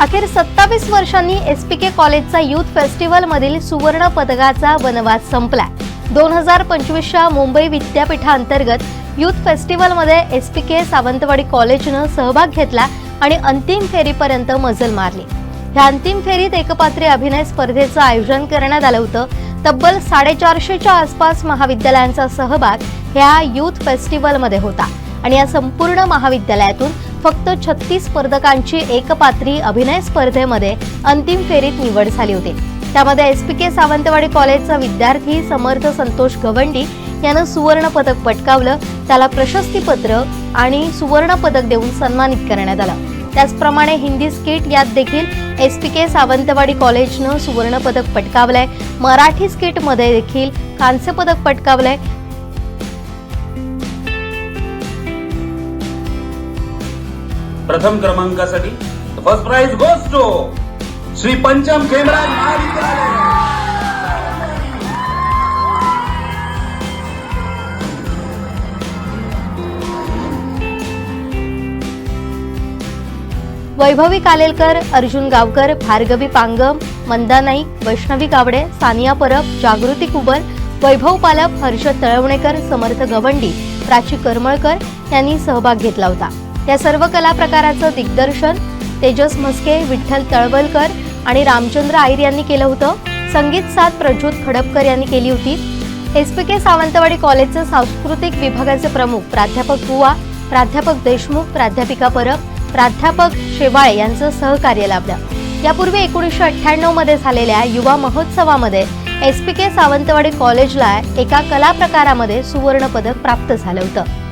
अखेर सत्तावीस वर्षांनी एस पी के कॉलेजचा युथ फेस्टिवल मधील सुवर्ण पदकाचा वनवास संपलाय. दोन हजार पंचवीसच्या मुंबई विद्यापीठाअंतर्गत युथ फेस्टिवलमध्ये एस पी के सावंतवाडी कॉलेजनं सहभाग घेतला आणि अंतिम फेरीपर्यंत मजल मारली. ह्या अंतिम फेरीत एकपात्री अभिनय स्पर्धेचं आयोजन करण्यात आलं होतं. तब्बल साडेचारशेच्या आसपास महाविद्यालयांचा सहभाग ह्या युथ फेस्टिवलमध्ये होता. आणि या संपूर्ण महाविद्यालयातून फक्त छत्तीस स्पर्धकांची एकपात्री अभिनय स्पर्धेमध्ये अंतिम फेरीत निवड झाली होती. त्यामध्ये एस पी के सावंतवाडी कॉलेजचा विद्यार्थी समर्थ संतोष गवंडी यानं सुवर्ण पदक पटकावलं त्याला प्रशस्तीपत्र आणि सुवर्ण पदक देऊन सन्मानित करण्यात आलं. त्याचप्रमाणे हिंदी स्किट यात देखील एस पी के सावंतवाडी कॉलेजनं सुवर्ण पदक पटकावलंय. मराठी स्किटमध्ये देखील कांस्य पदक पटकावलंय. प्रथम क्रमांकासाठी first prize goes to Shri Pancham Khemraj महाविद्यालय. वैभवी कालेलकर अर्जुन गावकर भार्गवी पांगम मंदा नाईक वैष्णवी गावडे सानिया परब जागृती कुबर वैभव पालप हर्षद तळवणेकर समर्थ गवंडी प्राची करमळकर यांनी सहभाग घेतला होता. या सर्व कला प्रकाराचं दिग्दर्शन तेजस म्हस्के विठ्ठल तळवलकर आणि रामचंद्र आईर यांनी केलं होतं. संगीत साथ प्रज्योत खडपकर यांनी केली होती. एस पी के सावंतवाडी कॉलेजचे सांस्कृतिक विभागाचे प्रमुख प्राध्यापक बुवा प्राध्यापक देशमुख प्राध्यापिका परब प्राध्यापक शेवाळे यांचं सहकार्य लाभलं. यापूर्वी एकोणीसशे अठ्ठ्याण्णवमध्ये झालेल्या युवा महोत्सवामध्ये एस पी के सावंतवाडी कॉलेजला एका कला प्रकारामध्ये सुवर्ण पदक प्राप्त झालं होतं.